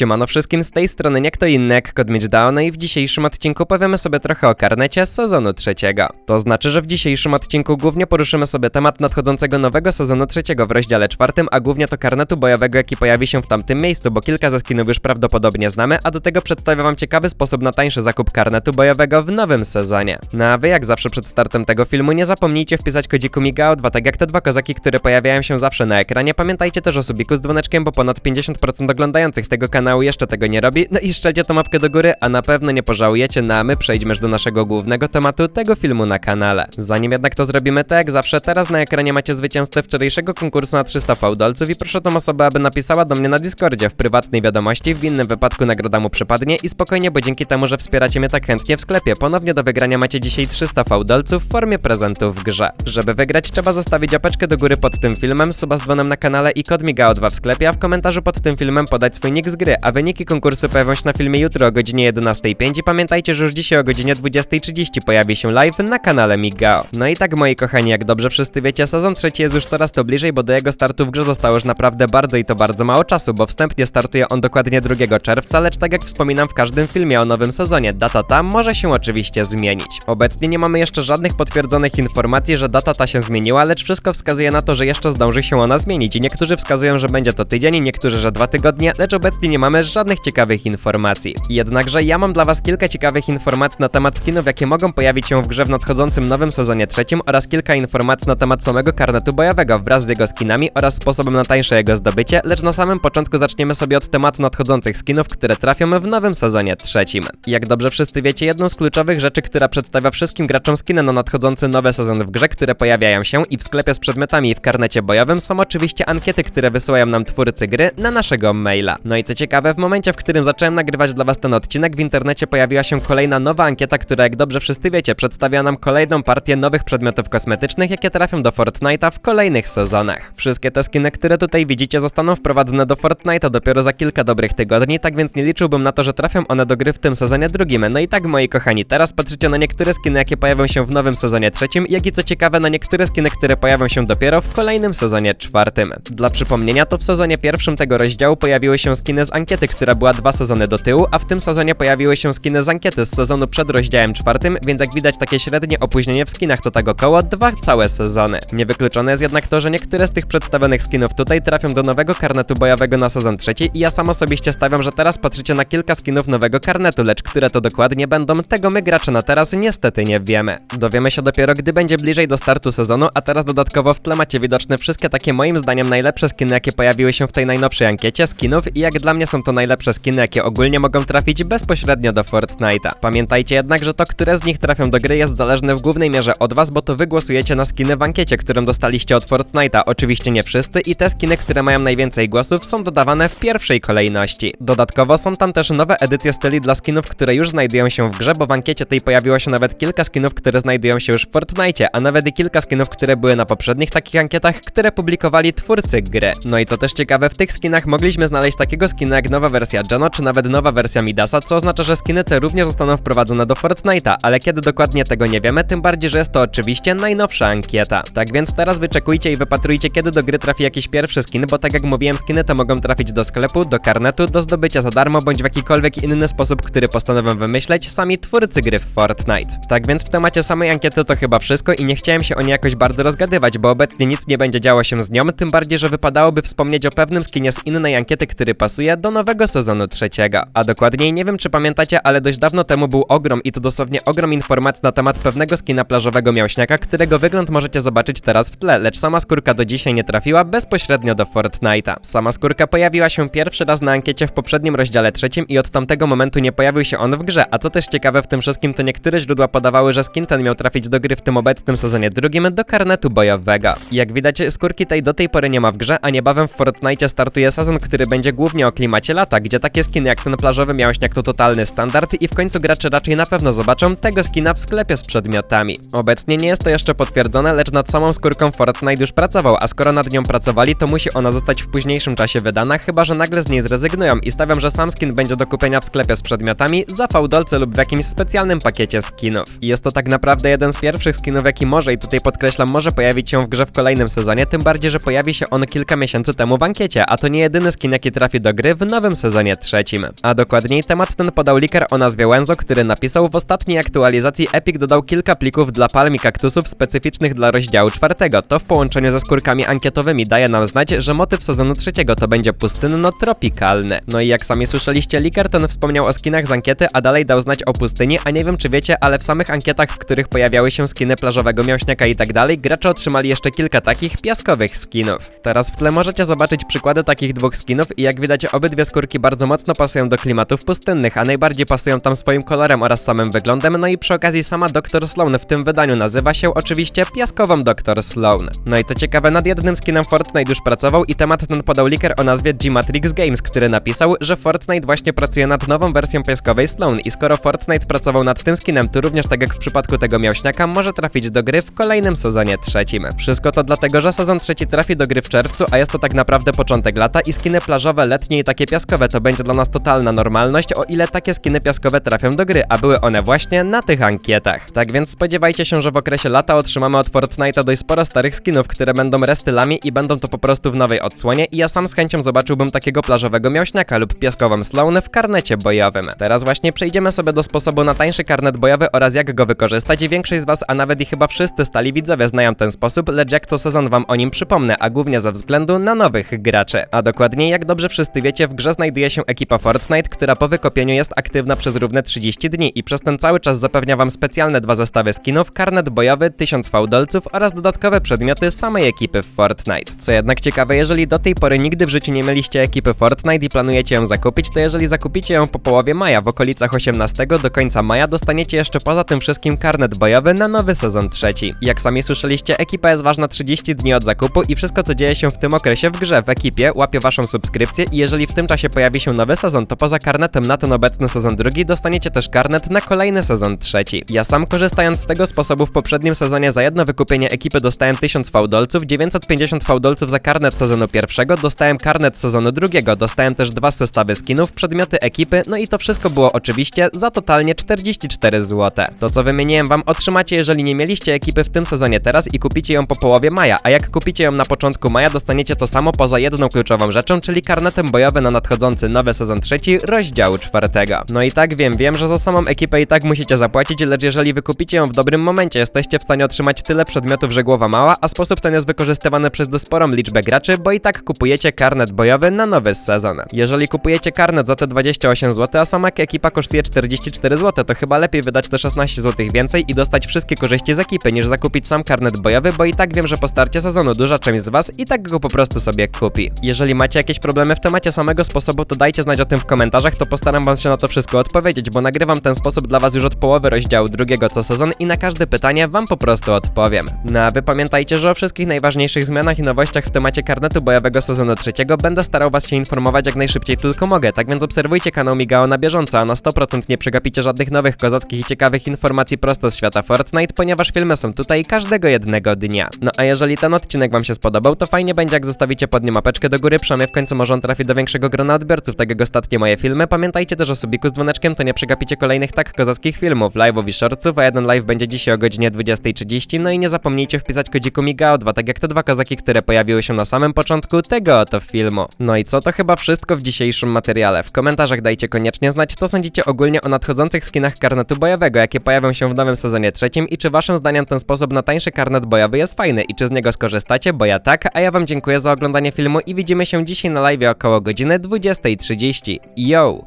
Siemano wszystkim, z tej strony nie kto inny jak Kod Down i w dzisiejszym odcinku powiemy sobie trochę o karnecie sezonu trzeciego. To znaczy, że w dzisiejszym odcinku głównie poruszymy sobie temat nadchodzącego nowego sezonu trzeciego w rozdziale czwartym, a głównie to karnetu bojowego, jaki pojawi się w tamtym miejscu, bo kilka ze skinów już prawdopodobnie znamy, a do tego przedstawię wam ciekawy sposób na tańszy zakup karnetu bojowego w nowym sezonie. No a wy jak zawsze przed startem tego filmu nie zapomnijcie wpisać kodziku MIGAO2, tak jak te dwa kozaki, które pojawiają się zawsze na ekranie. Pamiętajcie też o subiku z dzwoneczkiem, bo ponad 50% oglądających tego kanału jeszcze tego nie robi. No i szczelcie tą mapkę do góry, a na pewno nie pożałujecie, no a my przejdźmy do naszego głównego tematu tego filmu na kanale. Zanim jednak to zrobimy, tak jak zawsze, teraz na ekranie macie zwycięzcę wczorajszego konkursu na 300 fałdolców i proszę tą osobę, aby napisała do mnie na Discordzie w prywatnej wiadomości, w innym wypadku nagroda mu przypadnie i spokojnie, bo dzięki temu, że wspieracie mnie tak chętnie w sklepie, ponownie do wygrania macie dzisiaj 300 fałdolców w formie prezentu w grze. Żeby wygrać, trzeba zostawić apeczkę do góry pod tym filmem, suba z dzwonem na kanale i kod MIGAO2 w sklepie, a w komentarzu pod tym filmem podać swój nick z gry, a wyniki konkursu pojawią się na filmie jutro o godzinie 11.05 i pamiętajcie, że już dzisiaj o godzinie 20.30 pojawi się live na kanale Migao. No i tak moi kochani, jak dobrze wszyscy wiecie, sezon trzeci jest już coraz to bliżej, bo do jego startu w grze zostało już naprawdę bardzo i to bardzo mało czasu, bo wstępnie startuje on dokładnie 2 czerwca, lecz tak jak wspominam w każdym filmie o nowym sezonie, data ta może się oczywiście zmienić. Obecnie nie mamy jeszcze żadnych potwierdzonych informacji, że data ta się zmieniła, lecz wszystko wskazuje na to, że jeszcze zdąży się ona zmienić i niektórzy wskazują, że będzie to tydzień, niektórzy, że dwa tygodnie, lecz obecnie nie mamy żadnych ciekawych informacji. Jednakże ja mam dla was kilka ciekawych informacji na temat skinów, jakie mogą pojawić się w grze w nadchodzącym nowym sezonie trzecim oraz kilka informacji na temat samego karnetu bojowego wraz z jego skinami oraz sposobem na tańsze jego zdobycie, lecz na samym początku zaczniemy sobie od tematu nadchodzących skinów, które trafią w nowym sezonie trzecim. Jak dobrze wszyscy wiecie, jedną z kluczowych rzeczy, która przedstawia wszystkim graczom skiny na nadchodzący nowe sezony w grze, które pojawiają się i w sklepie z przedmiotami i w karnecie bojowym są oczywiście ankiety, które wysyłają nam twórcy gry na naszego maila. No i co ciekawe, w momencie, w którym zacząłem nagrywać dla was ten odcinek, w internecie pojawiła się kolejna nowa ankieta, która jak dobrze wszyscy wiecie, przedstawia nam kolejną partię nowych przedmiotów kosmetycznych, jakie trafią do Fortnite'a w kolejnych sezonach. Wszystkie te skiny, które tutaj widzicie, zostaną wprowadzone do Fortnite'a dopiero za kilka dobrych tygodni, tak więc nie liczyłbym na to, że trafią one do gry w tym sezonie drugim. No i tak, moi kochani, teraz patrzycie na niektóre skiny, jakie pojawią się w nowym sezonie trzecim, jak i co ciekawe, na niektóre skiny, które pojawią się dopiero w kolejnym sezonie czwartym. Dla przypomnienia, to w sezonie pierwszym tego rozdziału pojawiły się skiny z ankiety, która była dwa sezony do tyłu, a w tym sezonie pojawiły się skiny z ankiety z sezonu przed rozdziałem czwartym, więc jak widać takie średnie opóźnienie w skinach to tak około dwa całe sezony. Niewykluczone jest jednak to, że niektóre z tych przedstawionych skinów tutaj trafią do nowego karnetu bojowego na sezon trzeci i ja sam osobiście stawiam, że teraz patrzycie na kilka skinów nowego karnetu, lecz które to dokładnie będą, tego my gracze na teraz niestety nie wiemy. Dowiemy się dopiero, gdy będzie bliżej do startu sezonu, a teraz dodatkowo w tle macie widoczne wszystkie takie moim zdaniem najlepsze skiny, jakie pojawiły się w tej najnowszej ankiecie skinów i jak dla mnie są to najlepsze skiny, jakie ogólnie mogą trafić bezpośrednio do Fortnite'a. Pamiętajcie jednak, że to, które z nich trafią do gry jest zależne w głównej mierze od was, bo to wy głosujecie na skiny w ankiecie, którą dostaliście od Fortnite'a. Oczywiście nie wszyscy i te skiny, które mają najwięcej głosów są dodawane w pierwszej kolejności. Dodatkowo są tam też nowe edycje styli dla skinów, które już znajdują się w grze, bo w ankiecie tej pojawiło się nawet kilka skinów, które znajdują się już w Fortnite'cie, a nawet i kilka skinów, które były na poprzednich takich ankietach, które publikowali twórcy gry. No i co też ciekawe, w tych skinach mogliśmy znaleźć takiego skina jak nowa wersja Jano, czy nawet nowa wersja Midasa, co oznacza, że skiny te również zostaną wprowadzone do Fortnite'a, ale kiedy dokładnie tego nie wiemy, tym bardziej, że jest to oczywiście najnowsza ankieta. Tak więc teraz wyczekujcie i wypatrujcie, kiedy do gry trafi jakiś pierwszy skin, bo tak jak mówiłem, skiny te mogą trafić do sklepu, do karnetu, do zdobycia za darmo, bądź w jakikolwiek inny sposób, który postanowią wymyśleć sami twórcy gry w Fortnite. Tak więc w temacie samej ankiety to chyba wszystko i nie chciałem się o niej jakoś bardzo rozgadywać, bo obecnie nic nie będzie działo się z nią, tym bardziej, że wypadałoby wspomnieć o pewnym skinie z innej ankiety, który pasuje do nowego sezonu trzeciego. A dokładniej nie wiem czy pamiętacie, ale dość dawno temu był ogrom i to dosłownie ogrom informacji na temat pewnego skina plażowego miałśniaka, którego wygląd możecie zobaczyć teraz w tle, lecz sama skórka do dzisiaj nie trafiła bezpośrednio do Fortnite'a. Sama skórka pojawiła się pierwszy raz na ankiecie w poprzednim rozdziale trzecim i od tamtego momentu nie pojawił się on w grze, a co też ciekawe w tym wszystkim to niektóre źródła podawały, że skin ten miał trafić do gry w tym obecnym sezonie drugim do karnetu bojowego. Jak widać skórki tej do tej pory nie ma w grze, a niebawem w Fortnite startuje sezon, który będzie głównie o klimacie lata, gdzie takie skiny jak ten plażowy miałśniak to totalny standard i w końcu gracze raczej na pewno zobaczą tego skina w sklepie z przedmiotami. Obecnie nie jest to jeszcze potwierdzone, lecz nad samą skórką Fortnite już pracował, a skoro nad nią pracowali, to musi ona zostać w późniejszym czasie wydana, chyba że nagle z niej zrezygnują i stawiam, że sam skin będzie do kupienia w sklepie z przedmiotami za fałdolce lub w jakimś specjalnym pakiecie skinów. Jest to tak naprawdę jeden z pierwszych skinów, jaki może, i tutaj podkreślam, może pojawić się w grze w kolejnym sezonie, tym bardziej, że pojawi się on kilka miesięcy temu w ankiecie, a to nie jedyny skin, jaki trafi do gry w nowym sezonie trzecim. A dokładniej temat ten podał liker o nazwie Wenzo, który napisał w ostatniej aktualizacji Epic dodał kilka plików dla palm i kaktusów specyficznych dla rozdziału czwartego. To w połączeniu ze skórkami ankietowymi daje nam znać, że motyw sezonu trzeciego to będzie pustynno-tropikalny. No i jak sami słyszeliście, liker ten wspomniał o skinach z ankiety, a dalej dał znać o pustyni, a nie wiem czy wiecie, ale w samych ankietach, w których pojawiały się skiny plażowego mięśniaka i tak dalej, gracze otrzymali jeszcze kilka takich piaskowych skinów. Teraz w tle możecie zobaczyć przykłady takich dwóch skinów i jak widać obydwie skórki bardzo mocno pasują do klimatów pustynnych, a najbardziej pasują tam swoim kolorem oraz samym wyglądem, no i przy okazji sama Dr. Sloan w tym wydaniu nazywa się oczywiście piaskową Dr. Sloan. No i co ciekawe, nad jednym skinem Fortnite już pracował i temat ten podał liker o nazwie G-Matrix Games, który napisał, że Fortnite właśnie pracuje nad nową wersją piaskowej Sloan i skoro Fortnite pracował nad tym skinem, to również tak jak w przypadku tego miałśniaka może trafić do gry w kolejnym sezonie trzecim. Wszystko to dlatego, że sezon trzeci trafi do gry w czerwcu, a jest to tak naprawdę początek lata i skiny plażowe, letnie i takie piaskowe to będzie dla nas totalna normalność, o ile takie skiny piaskowe trafią do gry, a były one właśnie na tych ankietach. Tak więc spodziewajcie się, że w okresie lata otrzymamy od Fortnite'a dość sporo starych skinów, które będą restylami i będą to po prostu w nowej odsłonie i ja sam z chęcią zobaczyłbym takiego plażowego miałśniaka lub piaskową Sloan w karnecie bojowym. Teraz właśnie przejdziemy sobie do sposobu na tańszy karnet bojowy oraz jak go wykorzystać. Większość z was, a nawet i chyba wszyscy stali widzowie znają ten sposób, lecz jak co sezon wam o nim przypomnę, a głównie ze względu na nowych graczy. A dokładniej, jak dobrze wszyscy wiecie, w grze znajduje się ekipa Fortnite, która po wykopieniu jest aktywna przez równe 30 dni i przez ten cały czas zapewnia wam specjalne dwa zestawy skinów, karnet bojowy, 1000 fałdolców oraz dodatkowe przedmioty samej ekipy w Fortnite. Co jednak ciekawe, jeżeli do tej pory nigdy w życiu nie mieliście ekipy Fortnite i planujecie ją zakupić, to jeżeli zakupicie ją po połowie maja, w okolicach 18 do końca maja, dostaniecie jeszcze poza tym wszystkim karnet bojowy na nowy sezon trzeci. Jak sami słyszeliście, ekipa jest ważna 30 dni od zakupu i wszystko co dzieje się w tym okresie w grze w ekipie łapie waszą subskrypcję i jeżeli w tym czasie pojawi się nowy sezon, to poza karnetem na ten obecny sezon drugi dostaniecie też karnet na kolejny sezon trzeci. Ja sam korzystając z tego sposobu w poprzednim sezonie za jedno wykupienie ekipy dostałem 1000 fałdolców, 950 fałdolców za karnet sezonu pierwszego, dostałem karnet sezonu drugiego, dostałem też dwa zestawy skinów, przedmioty ekipy, no i to wszystko było oczywiście za totalnie 44 zł. To co wymieniłem wam otrzymacie jeżeli nie mieliście ekipy w tym sezonie teraz i kupicie ją po połowie maja, a jak kupicie ją na początku maja dostaniecie to samo poza jedną kluczową rzeczą, czyli karnetem bojowym na nadchodzący nowy sezon trzeci rozdziału czwartego. No i tak wiem, wiem, że za samą ekipę i tak musicie zapłacić, lecz jeżeli wykupicie ją w dobrym momencie, jesteście w stanie otrzymać tyle przedmiotów, że głowa mała, a sposób ten jest wykorzystywany przez dość sporą liczbę graczy, bo i tak kupujecie karnet bojowy na nowy sezon. Jeżeli kupujecie karnet za te 28 zł, a sama ekipa kosztuje 44 zł, to chyba lepiej wydać te 16 zł więcej i dostać wszystkie korzyści z ekipy, niż zakupić sam karnet bojowy, bo i tak wiem, że po starcie sezonu duża część z was i tak go po prostu sobie kupi. Jeżeli macie jakieś problemy w temacie samego sposobu, to dajcie znać o tym w komentarzach, to postaram wam się na to wszystko odpowiedzieć, bo nagrywam ten sposób dla was już od połowy rozdziału drugiego co sezon i na każde pytanie wam po prostu odpowiem. No a wy pamiętajcie, że o wszystkich najważniejszych zmianach i nowościach w temacie karnetu bojowego sezonu trzeciego będę starał was się informować jak najszybciej tylko mogę, tak więc obserwujcie kanał Migao na bieżąco, a na 100% nie przegapicie żadnych nowych kozackich i ciekawych informacji prosto z świata Fortnite, ponieważ filmy są tutaj każdego jednego dnia. No a jeżeli ten odcinek wam się spodobał, to fajnie będzie jak zostawicie pod nim mapeczkę do góry, przynajmniej w końcu może on trafi do większego grona odbiorców, tak jak ostatnie moje filmy. Pamiętajcie też o subiku z dzwoneczkiem, to nie przegapicie kolejnych tak kozackich filmów, live'ów i shortsów, a jeden live będzie dzisiaj o godzinie 20.30, no i nie zapomnijcie wpisać kodziku MIGAO2, tak jak te dwa kozaki, które pojawiły się na samym początku tego oto filmu. No i co, to chyba wszystko w dzisiejszym materiale. W komentarzach dajcie koniecznie znać, co sądzicie ogólnie o nadchodzących skinach karnetu bojowego, jakie pojawią się w nowym sezonie trzecim i czy waszym zdaniem ten sposób na tańszy karnet bojowy jest fajny i czy z niego skorzystacie, bo ja tak, a ja wam dziękuję za oglądanie filmu i widzimy się dzisiaj na live około godziny 20.30. Yo!